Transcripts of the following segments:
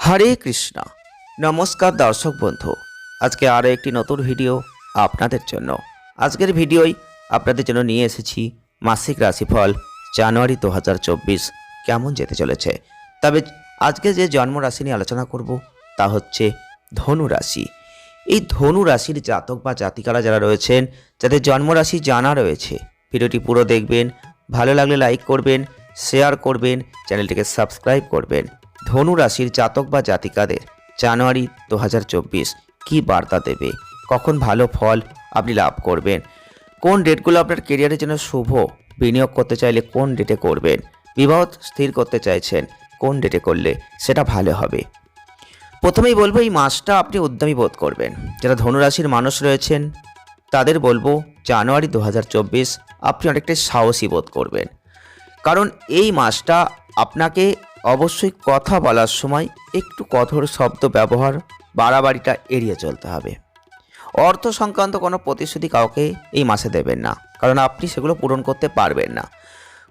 হরে কৃষ্ণ। নমস্কার দর্শক বন্ধু। আজকে আরও একটি নতুন ভিডিও আপনাদের জন্য। আজকের ভিডিওই আপনাদের জন্য নিয়ে এসেছি মাসিক রাশিফল জানুয়ারি দু হাজার চব্বিশ কেমন যেতে চলেছে। তবে আজকে যে জন্ম রাশি নিয়ে আলোচনা করব তা হচ্ছে ধনু রাশি এই ধনু রাশির জাতক বা জাতিকারা যারা রয়েছেন, যাদের জন্মরাশি জানা রয়েছে, ভিডিওটি পুরো দেখবেন, ভালো লাগলে লাইক করবেন, শেয়ার করবেন, চ্যানেলটিকে সাবস্ক্রাইব করবেন। ধনু রাশির জাতক বা জাতিকাদের। জানুয়ারি দু কি বার্তা দেবে? কখন ভালো ফল আপনি লাভ করবেন? কোন ডেটগুলো আপনার কেরিয়ারের জন্য শুভ? বিনিয়োগ করতে চাইলে কোন ডেটে করবেন? বিবাহ স্থির করতে চাইছেন, কোন ডেটে করলে সেটা ভালো হবে? প্রথমেই বলব, এই মাসটা আপনি উদ্যমী বোধ করবেন। যারা ধনুরাশির মানুষ রয়েছেন, তাদের বলব, জানুয়ারি দু হাজার চব্বিশ আপনি অনেকটাই সাহসী বোধ করবেন। কারণ এই মাসটা আপনাকে অবশ্যই কথা বলার সময় একটু কঠোর শব্দ ব্যবহার বাড়াবাড়িটা এড়িয়ে চলতে হবে। অর্থ সংক্রান্ত কোনো প্রতিশ্রুতি কাউকে এই মাসে দেবেন না, কারণ আপনি সেগুলো পূরণ করতে পারবেন না।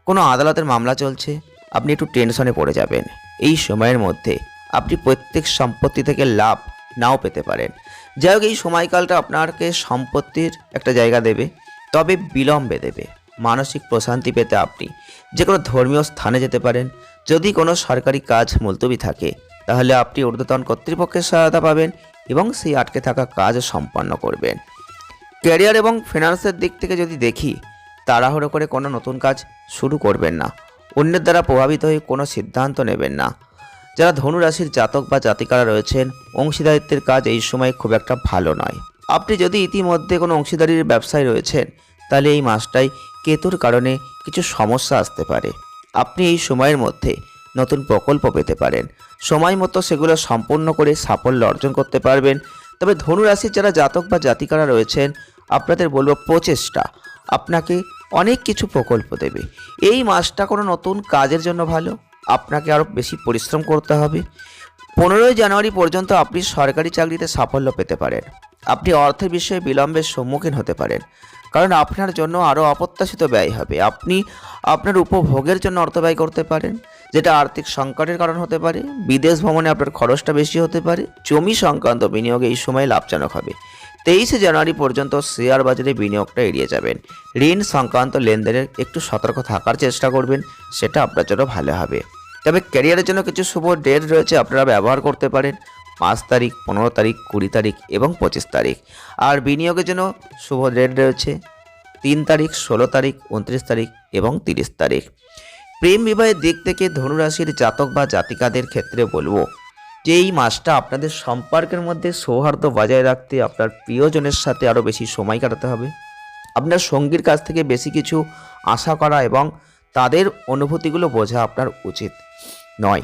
কোনো আদালতের মামলা চলছে, আপনি একটু টেনশনে পড়ে যাবেন। এই সময়ের মধ্যে আপনি প্রত্যেক সম্পত্তি থেকে লাভ নাও পেতে পারেন। যাই হোক, এই সময়কালটা আপনাকে সম্পত্তির একটা জায়গা দেবে, তবে বিলম্বে দেবে। মানসিক প্রশান্তি পেতে আপনি যে কোনো ধর্মীয় স্থানে যেতে পারেন যদি কোনো সরকারি কাজ মুলতবি থাকে, তাহলে আপনি ঊর্ধ্বতন কর্তৃপক্ষের সহায়তা পাবেন এবং সেই আটকে থাকা কাজ সম্পন্ন করবেন। ক্যারিয়ার এবং ফিনান্সের দিক থেকে যদি দেখি, তাড়াহুড়ো করে কোনো নতুন কাজ শুরু করবেন না। অন্যের দ্বারা প্রভাবিত হয়ে কোনো সিদ্ধান্ত নেবেন না। যারা ধনুরাশির জাতক বা জাতিকারা রয়েছেন, অংশীদারিত্বের কাজ এই সময় খুব একটা ভালো নয়। আপনি যদি ইতিমধ্যে কোনো অংশীদারির ব্যবসায় রয়েছেন, তাহলে এই মাসটাই কেতুর কারণে কিছু সমস্যা আসতে পারে। আপনি এই সময়ের মধ্যে নতুন প্রকল্প পেতে পারেন। সময় মতো সেগুলো সম্পূর্ণ করে সাফল্য অর্জন করতে পারবেন। তবে ধনুরাশির যারা জাতক বা জাতিকারা রয়েছেন, আপনাদের বলব প্রচেষ্টা। আপনাকে অনেক কিছু প্রকল্প দেবে। এই মাসটা কোনো নতুন কাজের জন্য ভালো। আপনাকে আরও বেশি পরিশ্রম করতে হবে। পনেরোই জানুয়ারি পর্যন্ত আপনি সরকারি চাকরিতে সাফল্য পেতে পারেন। আপনি অর্থের বিষয়ে বিলম্বের সম্মুখীন হতে পারেন। কারণ আপনার জন্য আরও অপ্রত্যাশিত ব্যয় হবে। আপনি আপনার উপভোগের জন্য অর্থ ব্যয় করতে পারেন, যেটা আর্থিক সংকটের কারণ হতে পারে, বিদেশ ভ্রমণে আপনার খরচটা বেশি হতে পারে, জমি সংক্রান্ত বিনিয়োগে এই সময় লাভজনক হবে। তেইশে জানুয়ারি পর্যন্ত শেয়ার বাজারে বিনিয়োগটা এড়িয়ে যাবেন। ঋণ সংক্রান্ত লেনদেনের একটু সতর্ক থাকার চেষ্টা করবেন, সেটা আপনার জন্য ভালো হবে। তবে ক্যারিয়ারের জন্য কিছু শুভ ডেট রয়েছে, আপনারা ব্যবহার করতে পারেন। পাঁচ তারিখ, পনেরো তারিখ, কুড়ি তারিখ এবং পঁচিশ তারিখ। আর বিনিয়োগের জন্য শুভ ডেট রয়েছে, তিন তারিখ, ষোলো তারিখ, উনত্রিশ তারিখ এবং তিরিশ তারিখ। প্রেম বিবাহের দিক থেকে ধনুরাশির জাতক বা জাতিকাদের ক্ষেত্রে বলব যে এই মাসটা আপনাদের সম্পর্কের মধ্যে সৌহার্দ্য বজায় রাখতে আপনার প্রিয়জনের সাথে আরও বেশি সময় কাটাতে হবে। আপনার সঙ্গীর কাছ থেকে বেশি কিছু আশা করা এবং তাদের অনুভূতিগুলো বোঝা আপনার উচিত। নয়,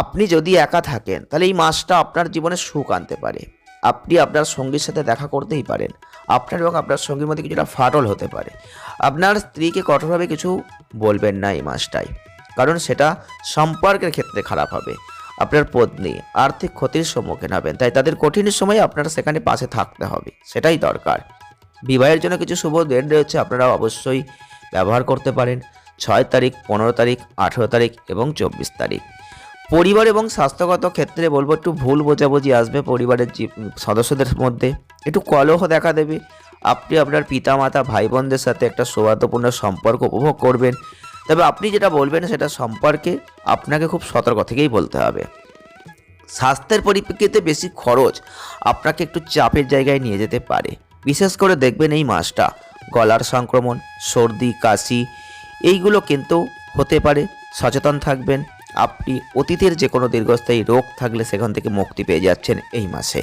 আপনি যদি একা থাকেন, তাহলে এই মাসটা আপনার জীবনে সুখ আনতে পারে। আপনি আপনার সঙ্গীর সাথে দেখা করতেই পারেন। আপনার এবং আপনার সঙ্গীর মধ্যে কিছুটা ফাটল হতে পারে। আপনার স্ত্রীকে কঠোরভাবে কিছু বলবেন না এই মাসটায়, কারণ সেটা সম্পর্কের ক্ষেত্রে খারাপ হবে। আপনার পত্নী আর্থিক ক্ষতির সম্মুখীন হবেন, তাই তাদের কঠিন সময়ে আপনার সেখানে পাশে থাকতে হবে, সেটাই দরকার। বিবাহের জন্য কিছু শুভ ডেট রয়েছে আপনারা অবশ্যই ব্যবহার করতে পারেন। ছয় তারিখ, পনেরো তারিখ, আঠেরো তারিখ এবং চব্বিশ তারিখ। পরিবার এবং স্বাস্থ্যগত ক্ষেত্রে বলব, একটু ভুল বোঝাবুঝি আসবে পরিবারের সদস্যদের মধ্যে। একটু কলহ দেখা দেবে। আপনি আপনার পিতামাতা ভাই বোনদের সাথে একটা সৌহার্দ্যপূর্ণ সম্পর্ক উপভোগ করবেন। তবে আপনি যেটা বলবেন সেটা সম্পর্কে আপনাকে খুব সতর্ক থেকেই বলতে হবে। স্বাস্থ্যের পরিপ্রেক্ষিতে বেশি খরচ আপনাকে একটু চাপের জায়গায় নিয়ে যেতে পারে। বিশেষ করে দেখবেন এই মাসটা, গলার সংক্রমণ, সর্দি, কাশি এইগুলো কিন্তু হতে পারে। সচেতন থাকবেন। আপনি অতীতের যে কোনো দীর্ঘস্থায়ী রোগ থাকলে সেখান থেকে মুক্তি পেয়ে যাচ্ছেন এই মাসে।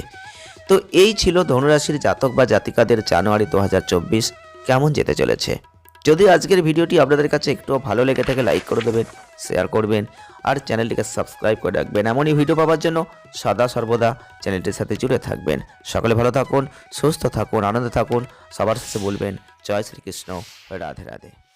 তো এই ছিল ধনুরাশির জাতক বা জাতিকাদের জানুয়ারি দু হাজার চব্বিশ কেমন যেতে চলেছে? যদি আজকের ভিডিওটি আপনাদের কাছে একটু ভালো লেগে থাকে, লাইক করে দেবেন, শেয়ার করবেন আর চ্যানেলটিকে সাবস্ক্রাইব করে রাখবেন। এমনই ভিডিও পাওয়ার জন্য সদা সর্বদা চ্যানেলটির সাথে জুড়ে থাকবেন। সকলে ভালো থাকুন, সুস্থ থাকুন, আনন্দে থাকুন। সবার শেষে বলবেন, জয় শ্রীকৃষ্ণ, রাধে রাধে।